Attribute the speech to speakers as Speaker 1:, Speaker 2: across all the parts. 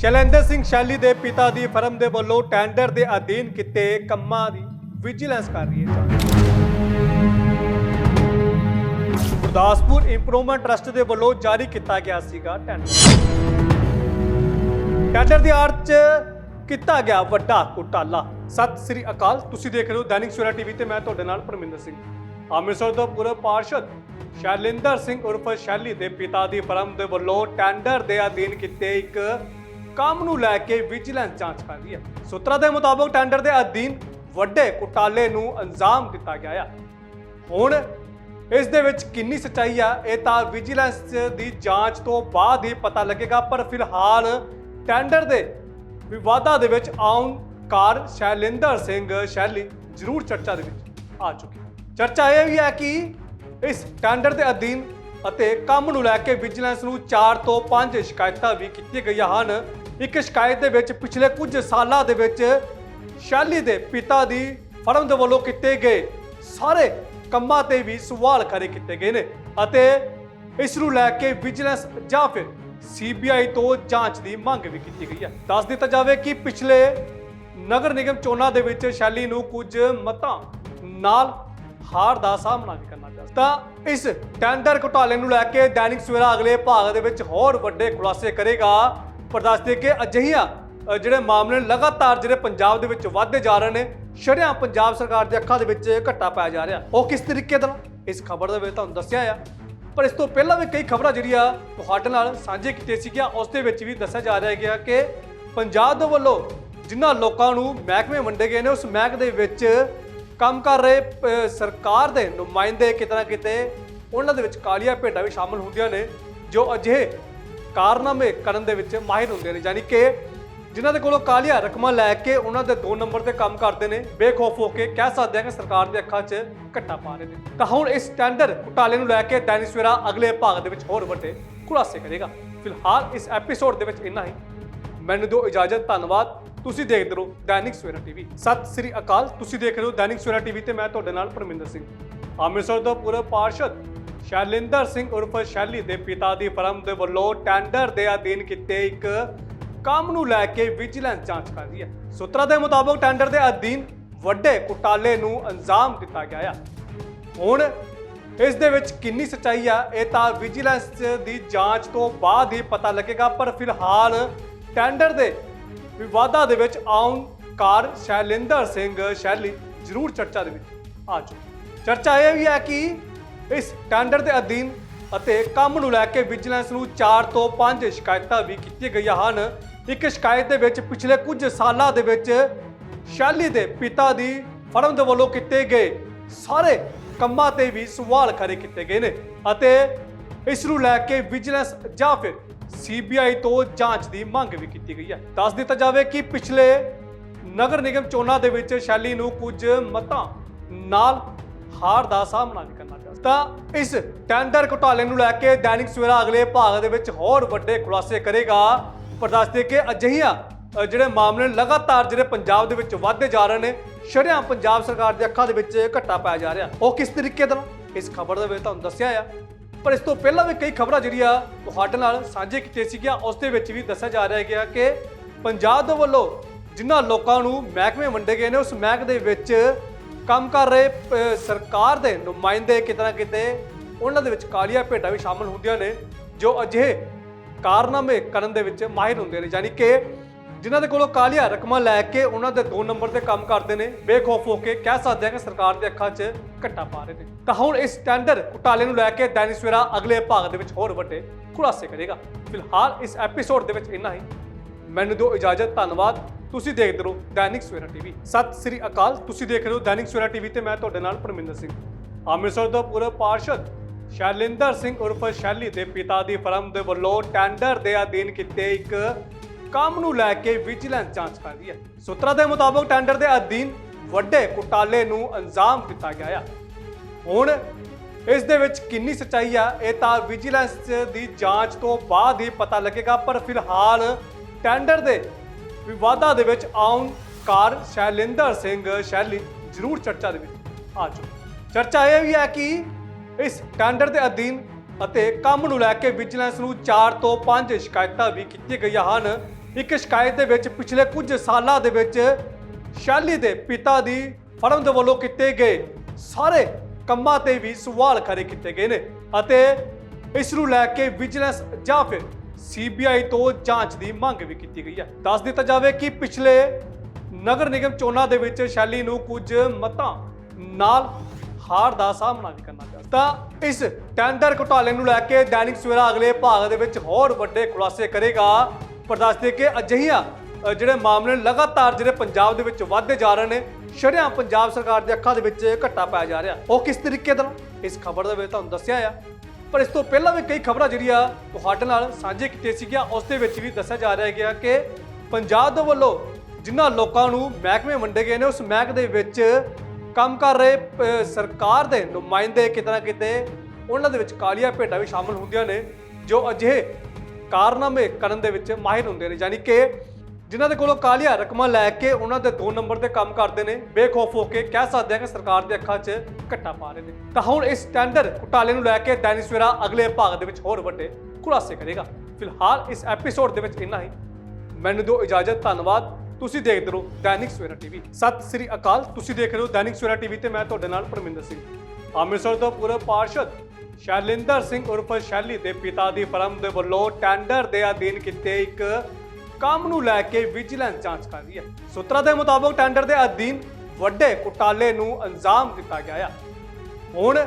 Speaker 1: ਸ਼ੈਲੇਂਦਰ ਸਿੰਘ ਸ਼ੈਲੀ ਦੇ ਪਿਤਾ ਦੀ ਫਰਮ ਦੇ ਵੱਲੋਂ ਟੈਂਡਰ ਦੇ ਅਧੀਨ ਕੀਤੇ ਕੰਮਾਂ ਦੀ ਵਿਜੀਲੈਂਸ ਕਰ ਰਹੀ ਹੈ ਗੁਰਦਾਸਪੁਰ ਇੰਪਰੂਵਮੈਂਟ ਟਰਸਟ ਦੇ ਵੱਲੋਂ ਜਾਰੀ ਕੀਤਾ ਗਿਆ ਸੀਗਾ ਟੈਂਡਰ। ਟੈਂਡਰ ਦੀ ਆੜ 'ਚ ਕੀਤਾ ਗਿਆ ਵੱਡਾ ਘੁਟਾਲਾ। ਸਤਿ ਸ੍ਰੀ ਅਕਾਲ, ਤੁਸੀਂ ਦੇਖ ਰਹੇ ਹੋ ਦੈਨਿਕ ਸਵੇਰਾ ਟੀਵੀ ਤੇ ਮੈਂ ਤੁਹਾਡੇ ਨਾਲ ਪਰਮਿੰਦਰ ਸਿੰਘ। ਅੰਮ੍ਰਿਤਸਰ ਤੋਂ ਪੂਰਵ ਪਾਰਸ਼ਦ ਸ਼ੈਲਿੰਦਰ ਸਿੰਘ ਉਰਫ ਸ਼ੈਲੀ ਦੇ ਪਿਤਾ ਦੀ ਫਰਮ ਦੇ ਵੱਲੋਂ ਟੈਂਡਰ ਦੇ ਅਧੀਨ ਕੀਤੇ ਇੱਕ ਕੰਮ ਨੂੰ ਲੈ ਕੇ ਵਿਜੀਲੈਂਸ ਜਾਂਚ ਕਰ ਰਹੀ ਹੈ। ਸੂਤਰਾਂ ਦੇ ਮੁਤਾਬਕ ਟੈਂਡਰ ਦੇ ਅਧੀਨ ਵੱਡੇ ਘੁਟਾਲੇ ਨੂੰ ਅੰਜਾਮ ਦਿੱਤਾ ਗਿਆ ਹੈ ਹੁਣ ਇਸ ਦੇ ਵਿੱਚ ਕਿੰਨੀ ਸੱਚਾਈ ਆ, ਇਹ ਤਾਂ ਵਿਜੀਲੈਂਸ ਦੀ ਜਾਂਚ ਤੋਂ ਬਾਅਦ ਹੀ ਪਤਾ ਲੱਗੇਗਾ, ਪਰ ਫਿਲਹਾਲ ਟੈਂਡਰ ਦੇ ਵਿਵਾਦਾਂ ਦੇ ਵਿੱਚ ਆਉਣ ਕਾਰ ਸ਼ੈਲਿੰਦਰ ਸਿੰਘ ਸ਼ੈਲੀ ਜ਼ਰੂਰ ਚਰਚਾ ਦੇ ਵਿੱਚ ਆ ਚੁੱਕੀ ਚਰਚਾ ਇਹ ਵੀ ਹੈ ਕਿ ਇਸ ਟੈਂਡਰ ਦੇ ਅਧੀਨ ਅਤੇ ਕੰਮ ਨੂੰ ਲੈ ਕੇ ਵਿਜੀਲੈਂਸ ਨੂੰ 4 ਤੋਂ 5 ਸ਼ਿਕਾਇਤਾਂ ਵੀ ਕੀਤੀਆਂ ਗਈਆਂ ਹਨ। ਇੱਕ ਸ਼ਿਕਾਇਤ ਦੇ ਵਿੱਚ ਪਿਛਲੇ ਕੁਝ ਸਾਲਾਂ ਦੇ ਵਿੱਚ ਸ਼ੈਲੀ ਦੇ ਪਿਤਾ ਦੀ ਫਰਮ ਦੇ ਵੱਲੋਂ ਕੀਤੇ ਗਏ ਸਾਰੇ ਕੰਮਾਂ ਤੇ ਵੀ ਸਵਾਲ ਖੜੇ ਕੀਤੇ ਗਏ ਨੇ ਅਤੇ ਇਸ ਨੂੰ ਲੈ ਕੇ ਵਿਜੀਲੈਂਸ ਜਾਂ ਫਿਰ ਸੀਬੀਆਈ ਤੋਂ ਜਾਂਚ ਦੀ ਮੰਗ ਵੀ ਕੀਤੀ ਗਈ ਹੈ। ਦੱਸ ਦਿੱਤਾ ਜਾਵੇ ਕਿ ਪਿਛਲੇ ਨਗਰ ਨਿਗਮ ਚੋਣਾਂ ਦੇ ਵਿੱਚ ਸ਼ੈਲੀ ਨੂੰ ਕੁਝ ਮਤਾਂ ਨਾਲ ਹਾਰ ਦਾ ਸਾਹਮਣਾ ਵੀ ਕਰਨਾ ਪਿਆ। ਤਾਂ ਇਸ ਟੈਂਡਰ ਘੁਟਾਲੇ ਨੂੰ ਲੈ ਕੇ ਦੈਨਿਕ ਸਵੇਰਾ ਅਗਲੇ ਭਾਗ ਦੇ ਵਿੱਚ ਹੋਰ ਵੱਡੇ ਖੁਲਾਸੇ ਕਰੇਗਾ ਪਰ ਦੱਸ ਦੇ ਕਿ ਅਜਿਹੀਆਂ ਅ, ਜਿਹੜੇ ਮਾਮਲੇ ਨੇ ਲਗਾਤਾਰ ਜਿਹੜੇ ਪੰਜਾਬ ਦੇ ਵਿੱਚ ਵੱਧਦੇ ਜਾ ਰਹੇ ਨੇ ਸ਼ਰਿਆਂ ਪੰਜਾਬ ਸਰਕਾਰ ਦੇ ਅੱਖਾਂ ਦੇ ਵਿੱਚ ਘੱਟਾ ਪਾਇਆ ਜਾ ਰਿਹਾ। ਉਹ ਕਿਸ ਤਰੀਕੇ ਦਾ ਇਸ ਖਬਰ ਦੇ ਵਿੱਚ ਤੁਹਾਨੂੰ ਦੱਸਿਆ ਆ। ਪਰ ਇਸ ਤੋਂ ਪਹਿਲਾਂ ਵੀ ਕਈ ਖਬਰਾਂ ਜਿਹੜੀਆਂ ਤੁਹਾਡੇ ਨਾਲ ਸਾਂਝੇ ਕੀਤੀਆਂ ਸੀਗੀਆਂ ਉਸ ਦੇ ਵਿੱਚ ਵੀ ਦੱਸਿਆ ਜਾ ਰਿਹਾ ਗਿਆ ਕਿ ਪੰਜਾਬ ਦੇ ਵੱਲੋਂ ਜਿਨ੍ਹਾਂ ਲੋਕਾਂ ਨੂੰ ਮਹਿਕਮੇ ਵੰਡੇ ਗਏ ਨੇ ਉਸ ਮਹਿਕਮੇ ਦੇ ਵਿੱਚ ਕੰਮ ਕਰ ਰਹੇ ਅ, ਸਰਕਾਰ ਦੇ ਨੁਮਾਇੰਦੇ ਕਿਤੇ ਨਾ ਕਿਤੇ ਉਹਨਾਂ ਦੇ ਵਿੱਚ ਕਾਲੀਆਂ ਭੇਡਾਂ ਵੀ ਸ਼ਾਮਲ ਹੁੰਦੀਆਂ ਨੇ ਜੋ ਅਜਿਹੇ ਕਾਰਨਾਮੇ ਕਰਨ ਦੇ ਵਿੱਚ ਮਾਹਿਰ ਹੁੰਦੇ ਨੇ, ਯਾਨੀ ਕਿ ਜਿਨ੍ਹਾਂ ਦੇ ਕੋਲੋਂ ਕਾਲੀਆਂ ਰਕਮਾਂ ਲੈ ਕੇ ਉਹਨਾਂ ਦੇ 2 ਨੰਬਰ ਤੇ ਕੰਮ ਕਰਦੇ ਨੇ, ਬੇਖੌਫ ਹੋ ਕੇ ਕਹਿ ਸਕਦੇ ਆ ਕਿ ਸਰਕਾਰ ਦੇ ਅੱਖਾਂ 'ਚ ਘੱਟਾ ਪਾ ਰਹੇ ਨੇ। ਤਾਂ ਹੁਣ ਇਸ ਟੈਂਡਰ ਘੁਟਾਲੇ ਨੂੰ ਲੈ ਕੇ ਦੈਨਿਕ ਸਵੇਰਾ ਅਗਲੇ ਭਾਗ ਦੇ ਵਿੱਚ ਹੋਰ ਵੱਡੇ ਖੁਲਾਸੇ ਕਰੇਗਾ। ਫਿਲਹਾਲ ਇਸ ਐਪੀਸੋਡ ਦੇ ਵਿੱਚ ਇੰਨਾ ਹੀ। ਮੈਨੂੰ ਦਿਓ ਇਜਾਜ਼ਤ, ਧੰਨਵਾਦ। ਤੁਸੀਂ ਦੇਖਦੇ ਰਹੋ ਦੈਨਿਕ ਸਵੇਰਾ ਟੀਵੀ। ਸਤਿ ਸ੍ਰੀ ਅਕਾਲ। ਤੁਸੀਂ ਦੇਖ ਰਹੇ ਹੋ ਦੈਨਿਕ ਸਵੇਰਾ ਟੀਵੀ ਤੇ ਮੈਂ ਤੁਹਾਡੇ ਨਾਲ ਪਰਮਿੰਦਰ ਸਿੰਘ। ਅੰਮ੍ਰਿਤਸਰ ਤੋਂ ਪੂਰਵ ਪਾਰਸ਼ਦ ਸ਼ੈਲਿੰਦਰ ਸਿੰਘ ਉਰਫ ਸ਼ੈਲੀ ਦੇ ਪਿਤਾ ਦੀ ਫਰਮ ਦੇ ਵੱਲੋਂ ਟੈਂਡਰ ਦੇ ਅਧੀਨ ਕੀਤੇ ਇੱਕ ਕੰਮ ਨੂੰ ਲੈ ਕੇ ਵਿਜੀਲੈਂਸ ਜਾਂਚ ਕਰ ਰਹੀ ਹੈ। ਸੂਤਰਾਂ ਦੇ ਮੁਤਾਬਕ ਟੈਂਡਰ ਦੇ ਅਧੀਨ ਵੱਡੇ ਘੁਟਾਲੇ ਨੂੰ ਅੰਜਾਮ ਦਿੱਤਾ ਗਿਆ ਹੈ ਹੁਣ ਇਸ ਦੇ ਵਿੱਚ ਕਿੰਨੀ ਸੱਚਾਈ ਆ, ਇਹ ਤਾਂ ਵਿਜੀਲੈਂਸ ਦੀ ਜਾਂਚ ਤੋਂ ਬਾਅਦ ਹੀ ਪਤਾ ਲੱਗੇਗਾ, ਪਰ ਫਿਲਹਾਲ ਟੈਂਡਰ ਦੇ ਵਿਵਾਦਾਂ ਦੇ ਵਿੱਚ ਆਉਣ ਕਾਰ ਸ਼ੈਲਿੰਦਰ ਸਿੰਘ ਸ਼ੈਲੀ ਜ਼ਰੂਰ ਚਰਚਾ ਦੇ ਵਿੱਚ ਆ ਚੁੱਕੀ ਚਰਚਾ ਇਹ ਵੀ ਹੈ ਕਿ ਇਸ ਟੈਂਡਰ ਦੇ ਅਧੀਨ ਅਤੇ ਕੰਮ ਨੂੰ ਲੈ ਕੇ ਵਿਜੀਲੈਂਸ ਨੂੰ 4 ਤੋਂ 5 ਸ਼ਿਕਾਇਤਾਂ ਵੀ ਕੀਤੀਆਂ ਗਈਆਂ ਹਨ। ਇੱਕ ਸ਼ਿਕਾਇਤ ਦੇ ਵਿੱਚ ਪਿਛਲੇ ਕੁਝ ਸਾਲਾਂ ਦੇ ਵਿੱਚ ਸ਼ੈਲੀ ਦੇ ਪਿਤਾ ਦੀ ਫਰਮ ਦੇ ਵੱਲੋਂ ਕੀਤੇ ਗਏ ਸਾਰੇ ਕੰਮਾਂ ਤੇ ਵੀ ਸਵਾਲ ਖੜੇ ਕੀਤੇ ਗਏ ਨੇ ਅਤੇ ਇਸ ਨੂੰ ਲੈ ਕੇ ਵਿਜੀਲੈਂਸ ਜਾਂ ਫਿਰ ਸੀਬੀਆਈ ਤੋਂ ਜਾਂਚ ਦੀ ਮੰਗ ਵੀ ਕੀਤੀ ਗਈ ਹੈ। ਦੱਸ ਦਿੱਤਾ ਜਾਵੇ ਕਿ ਪਿਛਲੇ ਨਗਰ ਨਿਗਮ ਚੋਣਾਂ ਦੇ ਵਿੱਚ ਸ਼ੈਲੀ ਨੂੰ ਕੁਝ ਮਤਾਂ ਨਾਲ ਹਾਰ ਦਾ ਸਾਹਮਣਾ ਵੀ ਕਰਨਾ ਪਿਆ। ਤਾਂ ਇਸ ਟੈਂਡਰ ਘੁਟਾਲੇ ਨੂੰ ਲੈ ਕੇ ਦੈਨਿਕ ਸਵੇਰਾ ਅਗਲੇ ਭਾਗ ਦੇ ਵਿੱਚ ਹੋਰ ਵੱਡੇ ਖੁਲਾਸੇ ਕਰੇਗਾ। ਪਰ ਦੱਸ ਦੇ ਕਿ ਅਜਿਹੀਆਂ ਜਿਹੜੇ ਮਾਮਲੇ ਲਗਾਤਾਰ ਜਿਹੜੇ ਪੰਜਾਬ ਦੇ ਵਿੱਚ ਵਧਦੇ ਜਾ ਰਹੇ ਨੇ ਸ਼ਰਿਆਂ ਪੰਜਾਬ ਸਰਕਾਰ ਦੇ ਅੱਖਾਂ ਦੇ ਵਿੱਚ ਘੱਟਾ ਪਾਇਆ ਜਾ ਰਿਹਾ। ਉਹ ਕਿਸ ਤਰੀਕੇ ਨਾਲ ਇਸ ਖਬਰ ਦੇ ਵਿੱਚ ਤੁਹਾਨੂੰ ਦੱਸਿਆ ਆ। ਪਰ ਇਸ ਤੋਂ ਪਹਿਲਾਂ ਵੀ ਕਈ ਖਬਰਾਂ ਜਿਹੜੀਆਂ ਤੁਹਾਡੇ ਨਾਲ ਸਾਂਝੇ ਕੀਤੀਆਂ ਸੀਗੀਆਂ। ਉਸ ਦੇ ਵਿੱਚ ਵੀ ਦੱਸਿਆ ਜਾ ਰਿਹਾ ਗਿਆ ਕਿ ਪੰਜਾਬ ਦੇ ਵੱਲੋਂ ਜਿਨ੍ਹਾਂ ਲੋਕਾਂ ਨੂੰ ਮਹਿਕਮੇ ਵੰਡੇ ਗਏ ਨੇ, ਉਸ ਮਹਿਕ ਦੇ ਵਿੱਚ ਕੰਮ ਕਰ ਰਹੇ ਸਰਕਾਰ ਦੇ ਨੁਮਾਇੰਦੇ ਕਿਤੇ ਨਾ ਕਿਤੇ ਉਹਨਾਂ ਦੇ ਵਿੱਚ ਕਾਲੀਆਂ ਭੇਡਾਂ ਵੀ ਸ਼ਾਮਲ ਹੁੰਦੀਆਂ ਨੇ, ਜੋ ਅਜਿਹੇ ਕਾਰਨਾਮੇ ਕਰਨ ਦੇ ਵਿੱਚ ਮਾਹਿਰ ਹੁੰਦੇ ਨੇ। ਯਾਨੀ ਕਿ ਜਿਨ੍ਹਾਂ ਦੇ ਕੋਲੋਂ ਕਾਲੀਆਂ ਰਕਮਾਂ ਲੈ ਕੇ ਉਹਨਾਂ ਦੇ ਦੋ ਨੰਬਰ ਤੇ ਕੰਮ ਕਰਦੇ ਨੇ, ਬੇਖੌਫ ਹੋ ਕੇ ਕਹਿ ਸਕਦੇ ਆ ਕਿ ਸਰਕਾਰ ਦੇ ਅੱਖਾਂ 'ਚ ਘੱਟਾ ਪਾ ਰਹੇ ਨੇ। ਤਾਂ ਹੁਣ ਇਸ ਟੈਂਡਰ ਘੁਟਾਲੇ ਨੂੰ ਲੈ ਕੇ ਦੈਨਿਕ ਸਵੇਰਾ ਅਗਲੇ ਭਾਗ ਦੇ ਵਿੱਚ ਹੋਰ ਵੱਡੇ ਖੁਲਾਸੇ ਕਰੇਗਾ। ਫਿਲਹਾਲ ਇਸ ਐਪੀਸੋਡ ਦੇ ਵਿੱਚ ਇੰਨਾ ਹੀ। ਮੈਨੂੰ ਦਿਓ ਇਜਾਜ਼ਤ, ਧੰਨਵਾਦ। ਤੁਸੀਂ ਦੇਖਦੇ ਰਹੋ ਦੈਨਿਕ ਸਵੇਰਾ ਟੀਵੀ। ਸਤਿ ਸ੍ਰੀ ਅਕਾਲ, ਤੁਸੀਂ ਦੇਖ ਰਹੇ ਹੋ ਦੈਨਿਕ ਸਵੇਰਾ ਟੀਵੀ ਤੇ ਮੈਂ ਤੁਹਾਡੇ ਨਾਲ ਪਰਮਿੰਦਰ ਸਿੰਘ। ਅੰਮ੍ਰਿਤਸਰ ਤੋਂ ਪੂਰਵ ਪਾਰਸ਼ਦ ਸ਼ੈਲਿੰਦਰ ਸਿੰਘ ਉਰਫ ਸ਼ੈਲੀ ਦੇ ਪਿਤਾ ਦੀ ਫਰਮ ਦੇ ਵੱਲੋਂ ਟੈਂਡਰ ਦੇ ਅਧੀਨ ਕੀਤੇ ਇੱਕ ਕੰਮ ਨੂੰ ਲੈ ਕੇ ਵਿਜੀਲੈਂਸ ਜਾਂਚ ਕਰ ਰਹੀ ਹੈ। ਸੂਤਰਾਂ ਦੇ ਮੁਤਾਬਕ ਟੈਂਡਰ ਦੇ ਅਧੀਨ ਵੱਡੇ ਘੁਟਾਲੇ ਨੂੰ ਅੰਜਾਮ ਦਿੱਤਾ ਗਿਆ ਹੈ ਹੁਣ ਇਸ ਦੇ ਵਿੱਚ ਕਿੰਨੀ ਸੱਚਾਈ ਆ, ਇਹ ਤਾਂ ਵਿਜੀਲੈਂਸ ਦੀ ਜਾਂਚ ਤੋਂ ਬਾਅਦ ਹੀ ਪਤਾ ਲੱਗੇਗਾ, ਪਰ ਫਿਲਹਾਲ ਟੈਂਡਰ ਦੇ ਵਿਵਾਦਾਂ ਦੇ ਵਿੱਚ ਆਉਣ ਕਾਰ ਸ਼ੈਲਿੰਦਰ ਸਿੰਘ ਸ਼ੈਲੀ ਜ਼ਰੂਰ ਚਰਚਾ ਦੇ ਵਿੱਚ ਆ ਚੁੱਕੀ ਚਰਚਾ ਇਹ ਵੀ ਹੈ ਕਿ ਇਸ ਟੈਂਡਰ ਦੇ ਅਧੀਨ ਅਤੇ ਕੰਮ ਨੂੰ ਲੈ ਕੇ ਵਿਜੀਲੈਂਸ ਨੂੰ 4 ਤੋਂ 5 ਸ਼ਿਕਾਇਤਾਂ ਵੀ ਕੀਤੀਆਂ ਗਈਆਂ ਹਨ। ਇੱਕ ਸ਼ਿਕਾਇਤ ਦੇ ਵਿੱਚ ਪਿਛਲੇ ਕੁਝ ਸਾਲਾਂ ਦੇ ਵਿੱਚ ਸ਼ੈਲੀ ਦੇ ਪਿਤਾ ਦੀ ਫਰਮ ਦੇ ਵੱਲੋਂ ਕੀਤੇ ਗਏ ਸਾਰੇ ਕੰਮਾਂ ਤੇ ਵੀ ਸਵਾਲ ਖੜੇ ਕੀਤੇ ਗਏ ਨੇ ਅਤੇ ਇਸ ਨੂੰ ਲੈ ਕੇ ਵਿਜੀਲੈਂਸ ਜਾਂ ਫਿਰ ਸੀਬੀਆਈ ਤੋਂ ਜਾਂਚ ਦੀ ਮੰਗ ਵੀ ਕੀਤੀ ਗਈ ਹੈ। ਦੱਸ ਦਿੱਤਾ ਜਾਵੇ ਕਿ ਪਿਛਲੇ ਨਗਰ ਨਿਗਮ ਚੋਣਾਂ ਦੇ ਵਿੱਚ ਸ਼ੈਲੀ ਨੂੰ ਕੁਝ ਮਤਾਂ ਨਾਲ ਹਾਰ ਦਾ ਸਾਹਮਣਾ ਵੀ ਕਰਨਾ ਪਿਆ। ਤਾਂ ਇਸ ਟੈਂਡਰ ਘੁਟਾਲੇ ਨੂੰ ਲੈ ਕੇ ਦੈਨਿਕ ਸਵੇਰਾ ਅਗਲੇ ਭਾਗ ਦੇ ਵਿੱਚ ਹੋਰ ਵੱਡੇ ਖੁਲਾਸੇ ਕਰੇਗਾ। ਪਰ ਦੱਸ ਦੇ ਕਿ ਅਜਿਹੀਆਂ ਜਿਹੜੇ ਮਾਮਲੇ ਲਗਾਤਾਰ ਜਿਹੜੇ ਪੰਜਾਬ ਦੇ ਵਿੱਚ ਵਧਦੇ ਜਾ ਰਹੇ ਨੇ ਸ਼ਰਿਆਂ ਪੰਜਾਬ ਸਰਕਾਰ ਦੇ ਅੱਖਾਂ ਦੇ ਵਿੱਚ ਘੱਟਾ ਪਾਇਆ ਜਾ ਰਿਹਾ। ਉਹ ਕਿਸ ਤਰੀਕੇ ਦਾ ਇਸ ਖਬਰ ਦੇ ਵਿੱਚ ਤੁਹਾਨੂੰ ਦੱਸਿਆ ਆ। ਪਰ ਇਸ ਤੋਂ ਪਹਿਲਾਂ ਵੀ ਕਈ ਖਬਰਾਂ ਜਿਹੜੀਆਂ ਤੁਹਾਡੇ ਨਾਲ ਸਾਂਝੇ ਕੀਤੀਆਂ ਸੀਗੀਆਂ, ਉਸ ਦੇ ਵਿੱਚ ਵੀ ਦੱਸਿਆ ਜਾ ਰਿਹਾ ਗਿਆ ਕਿ ਪੰਜਾਬ ਦੇ ਵੱਲੋਂ ਜਿਨ੍ਹਾਂ ਲੋਕਾਂ ਨੂੰ ਮਹਿਕਮੇ ਵੰਡੇ ਗਏ ਨੇ, ਉਸ ਮਹਿਕ ਦੇ ਵਿੱਚ ਕੰਮ ਕਰ ਰਹੇ ਸਰਕਾਰ ਦੇ ਨੁਮਾਇੰਦੇ ਕਿਤੇ ਨਾ ਕਿਤੇ ਉਹਨਾਂ ਦੇ ਵਿੱਚ ਕਾਲੀਆਂ ਭੇਡਾਂ ਵੀ ਸ਼ਾਮਲ ਹੁੰਦੀਆਂ ਨੇ, ਜੋ ਅਜਿਹੇ ਕਾਰਨਾਮੇ ਕਰਨ ਦੇ ਵਿੱਚ ਮਾਹਿਰ ਹੁੰਦੇ ਨੇ। ਯਾਨੀ ਕਿ ਜਿਨ੍ਹਾਂ ਦੇ ਕੋਲੋਂ ਕਾਲੀਆਂ ਰਕਮਾਂ ਲੈ ਕੇ ਉਹਨਾਂ ਦੇ ਦੋ ਨੰਬਰ ਤੇ ਕੰਮ ਕਰਦੇ ਨੇ, ਬੇਖੌਫ ਹੋ ਕੇ ਕਹਿ ਸਕਦੇ ਆ ਕਿ ਸਰਕਾਰ ਦੇ ਅੱਖਾਂ 'ਚ ਘੱਟਾ ਪਾ ਰਹੇ ਨੇ। ਤਾਂ ਹੁਣ ਇਸ ਟੈਂਡਰ ਘੁਟਾਲੇ ਨੂੰ ਲੈ ਕੇ ਦੈਨਿਕ ਸਵੇਰਾ ਅਗਲੇ ਭਾਗ ਦੇ ਵਿੱਚ ਹੋਰ ਵੱਡੇ ਖੁਲਾਸੇ ਕਰੇਗਾ। ਫਿਲਹਾਲ ਇਸ ਐਪੀਸੋਡ ਦੇ ਵਿੱਚ ਇੰਨਾ ਹੀ। ਮੈਨੂੰ ਦਿਓ ਇਜਾਜ਼ਤ, ਧੰਨਵਾਦ। ਤੁਸੀਂ ਦੇਖਦੇ ਰਹੋ ਦੈਨਿਕ ਸਵੇਰਾ ਟੀਵੀ। ਸਤਿ ਸ੍ਰੀ ਅਕਾਲ। ਤੁਸੀਂ ਦੇਖ ਰਹੇ ਹੋ ਦੈਨਿਕ ਸਵੇਰਾ ਟੀਵੀ ਤੇ ਮੈਂ ਤੁਹਾਡੇ ਨਾਲ ਪਰਮਿੰਦਰ ਸਿੰਘ। ਅੰਮ੍ਰਿਤਸਰ ਤੋਂ ਪੂਰਬ ਪਾਰਸ਼ਦ ਸ਼ੈਲਿੰਦਰ ਸਿੰਘ ਉਰਫ ਸ਼ੈਲੀ ਦੇ ਪਿਤਾ ਦੀ ਫਰਮ ਦੇ ਵੱਲੋਂ ਟੈਂਡਰ ਦੇ ਅਧੀਨ ਕੀਤੇ ਇੱਕ ਕੰਮ ਨੂੰ ਲੈ ਕੇ ਵਿਜੀਲੈਂਸ ਜਾਂਚ ਕਰ ਰਹੀ ਹੈ। ਸੂਤਰਾਂ ਦੇ ਮੁਤਾਬਕ ਟੈਂਡਰ ਦੇ ਅਧੀਨ ਵੱਡੇ ਘੁਟਾਲੇ ਨੂੰ ਅੰਜਾਮ ਦਿੱਤਾ ਗਿਆ ਹੈ ਹੁਣ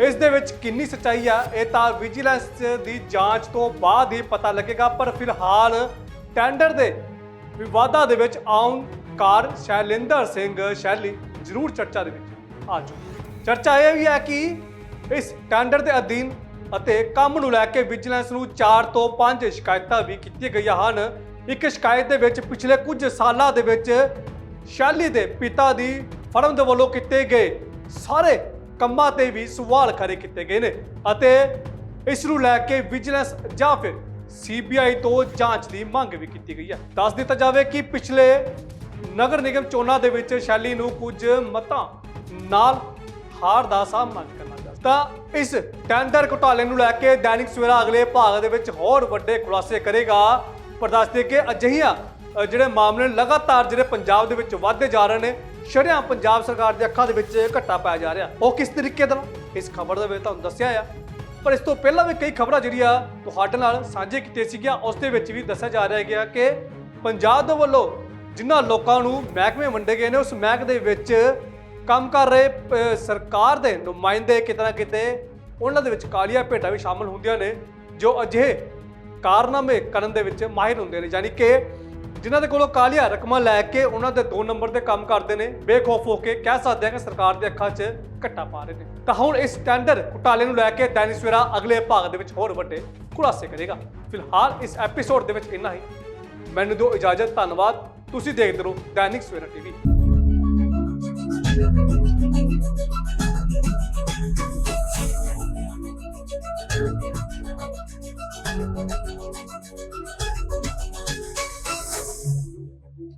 Speaker 1: ਇਸ ਦੇ ਵਿੱਚ ਕਿੰਨੀ ਸੱਚਾਈ ਆ, ਇਹ ਤਾਂ ਵਿਜੀਲੈਂਸ ਦੀ ਜਾਂਚ ਤੋਂ ਬਾਅਦ ਹੀ ਪਤਾ ਲੱਗੇਗਾ, ਪਰ ਫਿਲਹਾਲ ਟੈਂਡਰ ਦੇ ਵਿਵਾਦਾਂ ਦੇ ਵਿੱਚ ਆਉਣ ਕਾਰ ਸ਼ੈਲਿੰਦਰ ਸਿੰਘ ਸ਼ੈਲੀ ਜ਼ਰੂਰ ਚਰਚਾ ਦੇ ਵਿੱਚ ਆ ਚੁੱਕੀ ਚਰਚਾ ਇਹ ਵੀ ਹੈ ਕਿ ਇਸ ਟੈਂਡਰ ਦੇ ਅਧੀਨ ਅਤੇ ਕੰਮ ਨੂੰ ਲੈ ਕੇ ਵਿਜੀਲੈਂਸ ਨੂੰ 4 ਤੋਂ 5 ਸ਼ਿਕਾਇਤਾਂ ਵੀ ਕੀਤੀਆਂ ਗਈਆਂ ਹਨ। ਇੱਕ ਸ਼ਿਕਾਇਤ ਦੇ ਵਿੱਚ ਪਿਛਲੇ ਕੁਝ ਸਾਲਾਂ ਦੇ ਵਿੱਚ ਸ਼ੈਲੀ ਦੇ ਪਿਤਾ ਦੀ ਫਰਮ ਦੇ ਵੱਲੋਂ ਕੀਤੇ ਗਏ ਸਾਰੇ ਕੰਮਾਂ ਤੇ ਵੀ ਸਵਾਲ ਖੜੇ ਕੀਤੇ ਗਏ ਨੇ ਅਤੇ ਇਸ ਨੂੰ ਲੈ ਕੇ ਵਿਜੀਲੈਂਸ ਜਾਂ ਫਿਰ ਸੀਬੀਆਈ ਤੋਂ ਜਾਂਚ ਦੀ ਮੰਗ ਵੀ ਕੀਤੀ ਗਈ ਹੈ। ਦੱਸ ਦਿੱਤਾ ਜਾਵੇ ਕਿ ਪਿਛਲੇ ਨਗਰ ਨਿਗਮ ਚੋਣਾਂ ਦੇ ਵਿੱਚ ਸ਼ੈਲੀ ਨੂੰ ਕੁਝ ਮਤਾਂ ਨਾਲ ਹਾਰ ਦਾ ਸਾਹਮਣਾ ਕਰਨਾ ਪਿਆ ਤਾਂ ਇਸ ਟੈਂਡਰ ਘੁਟਾਲੇ ਨੂੰ ਲੈ ਕੇ ਦੈਨਿਕ ਸਵੇਰਾ ਅਗਲੇ ਭਾਗ ਦੇ ਵਿੱਚ ਹੋਰ ਵੱਡੇ ਖੁਲਾਸੇ ਕਰੇਗਾ ਪਰ ਦੱਸ ਦੇ ਕਿ ਅਜਿਹੀਆਂ ਅ, ਜਿਹੜੇ ਮਾਮਲੇ ਨੇ ਲਗਾਤਾਰ ਜਿਹੜੇ ਪੰਜਾਬ ਦੇ ਵਿੱਚ ਵੱਧਦੇ ਜਾ ਰਹੇ ਨੇ ਸ਼ਰਿਆਂ ਪੰਜਾਬ ਸਰਕਾਰ ਦੇ ਅੱਖਾਂ ਦੇ ਵਿੱਚ ਘੱਟਾ ਪਾਇਆ ਜਾ ਰਿਹਾ। ਉਹ ਕਿਸ ਤਰੀਕੇ ਦਾ ਇਸ ਖਬਰ ਦੇ ਵਿੱਚ ਤੁਹਾਨੂੰ ਦੱਸਿਆ ਆ। ਪਰ ਇਸ ਤੋਂ ਪਹਿਲਾਂ ਵੀ ਕਈ ਖਬਰਾਂ ਜਿਹੜੀਆਂ ਤੁਹਾਡੇ ਨਾਲ ਸਾਂਝੇ ਕੀਤੀਆਂ ਸੀਗੀਆਂ ਉਸ ਦੇ ਵਿੱਚ ਵੀ ਦੱਸਿਆ ਜਾ ਰਿਹਾ ਗਿਆ ਕਿ ਪੰਜਾਬ ਦੇ ਵੱਲੋਂ ਜਿਨ੍ਹਾਂ ਲੋਕਾਂ ਨੂੰ ਮਹਿਕਮੇ ਵੰਡੇ ਗਏ ਨੇ ਉਸ ਮਹਿਕਮੇ ਦੇ ਵਿੱਚ ਕੰਮ ਕਰ ਰਹੇ ਅ, ਸਰਕਾਰ ਦੇ ਨੁਮਾਇੰਦੇ ਕਿਤੇ ਨਾ ਕਿਤੇ ਉਹਨਾਂ ਦੇ ਵਿੱਚ ਕਾਲੀਆਂ ਭੇਟਾਂ ਵੀ ਸ਼ਾਮਲ ਹੁੰਦੀਆਂ ਨੇ ਜੋ ਅਜਿਹੇ ਕਾਰਨਾਮੇ ਕਰਨ ਦੇ ਵਿੱਚ ਮਾਹਿਰ ਹੁੰਦੇ ਨੇ, ਯਾਨੀ ਕਿ ਜਿਨ੍ਹਾਂ ਦੇ ਕੋਲੋਂ ਕਾਲੀਆਂ ਰਕਮਾਂ ਲੈ ਕੇ ਉਹਨਾਂ ਦੇ ਦੋ ਨੰਬਰ ਤੇ ਕੰਮ ਕਰਦੇ ਨੇ, ਬੇਖੌਫ ਹੋ ਕੇ ਕਹਿ ਸਕਦੇ ਆ ਕਿ ਸਰਕਾਰ ਦੇ ਅੱਖਾਂ 'ਚ ਘੱਟਾ ਪਾ ਰਹੇ ਨੇ। ਤਾਂ ਹੁਣ ਇਸ ਟੈਂਡਰ ਘੁਟਾਲੇ ਨੂੰ ਲੈ ਕੇ ਦੈਨਿਕ ਸਵੇਰਾ ਅਗਲੇ ਭਾਗ ਦੇ ਵਿੱਚ ਹੋਰ ਵੱਡੇ ਖੁਲਾਸੇ ਕਰੇਗਾ। ਫਿਲਹਾਲ ਇਸ ਐਪੀਸੋਡ ਦੇ ਵਿੱਚ ਇੰਨਾ ਹੀ। ਮੈਨੂੰ ਦਿਓ ਇਜਾਜ਼ਤ, ਧੰਨਵਾਦ। ਤੁਸੀਂ ਦੇਖਦੇ ਰਹੋ ਦੈਨਿਕ ਸਵੇਰਾ ਟੀਵੀ।